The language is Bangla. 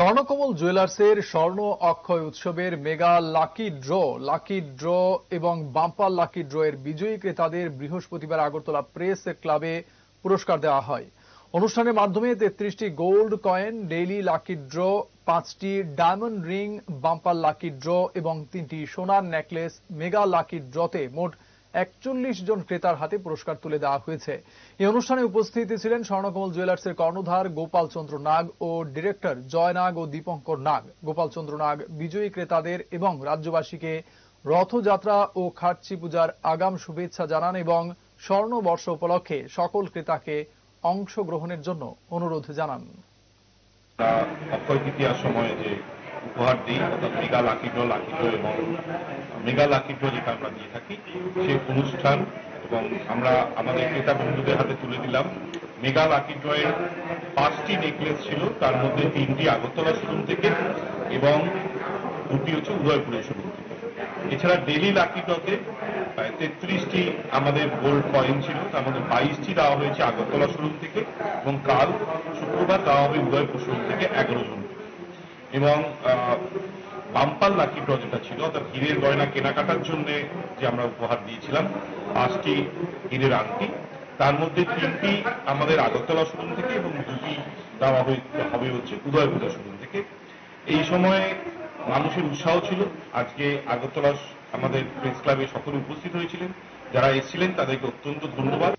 স্বর্ণকমল জুয়েলার্সের স্বর্ণ অক্ষয় উৎসবের mega lucky draw lucky draw এবং বাম্পার লাকি ড্র এর বিজয়ী ক্রেতাদের বৃহস্পতিবার আগরতলা প্রেস ক্লাবে পুরস্কার দেওয়া হয়। অনুষ্ঠানের মাধ্যমে তেত্রিশটি gold coin, daily lucky draw, পাঁচটি diamond ring, bumper lucky draw এবং তিনটি সোনার নেকলেস মেগা লাকি ড্রতে মোট একচল্লিশ জন ক্রেতার হাতে পুরস্কার তুলে দেওয়া হয়েছে। এই অনুষ্ঠানে উপস্থিত ছিলেন স্বর্ণকমল জুয়েলার্সের কর্ণধার গোপাল চন্দ্র নাগ ও ডিরেক্টর জয় নাগ ও দীপঙ্কর নাগ। গোপাল চন্দ্র নাগ বিজয়ী ক্রেতাদের এবং রাজ্যবাসীকে রথযাত্রা ও খাটচি পূজার আগাম শুভেচ্ছা জানান এবং স্বর্ণবর্ষ উপলক্ষে সকল ক্রেতাকে অংশগ্রহণের জন্য অনুরোধ জানান। অক্ষয় তৃতীয়ার সময় যে উপহার দিই অর্থাৎ mega lucky draw lucky draw এবং মেগা লাকি ড্র যেটা আমরা দিয়ে থাকি সেই অনুষ্ঠান এবং আমরা আমাদের ক্রেতা বন্ধুদের হাতে তুলে দিলাম। মেগা লাকি ড্রয়ের পাঁচটি নেকলেস ছিল, তার মধ্যে তিনটি আগরতলা শোরুম থেকে এবং দুটি হচ্ছে উদয়পুরের শোরুম থেকে। এছাড়া ডেলি লাকি ড্রতে তেত্রিশটি আমাদের গোল্ড কয়েন ছিল, তার মধ্যে বাইশটি দেওয়া হয়েছে আগরতলা শোরুম থেকে এবং কাল শুক্রবার দেওয়া হবে উদয়পুর শোরুম থেকে এগারো জন। এবং বাম্পার লাকি ড্র যেটা ছিল অর্থাৎ হীরের গয়না কেনাকাটার জন্য যে আমরা উপহার দিয়েছিলাম, পাঁচটি হীরের আংটি। তার মধ্যে তিনটি আমাদের আগরতলা শোরুম থেকে এবং দুটি দেওয়া হবে হচ্ছে উদয়পুর শোরুম থেকে এই সময়ে মানুষের উৎসাহ ছিল। আজকে আগরতলা আমাদের প্রেস ক্লাবে সকলে উপস্থিত হয়েছিলেন। যারা এসেছিলেন, তাদেরকে অত্যন্ত ধন্যবাদ।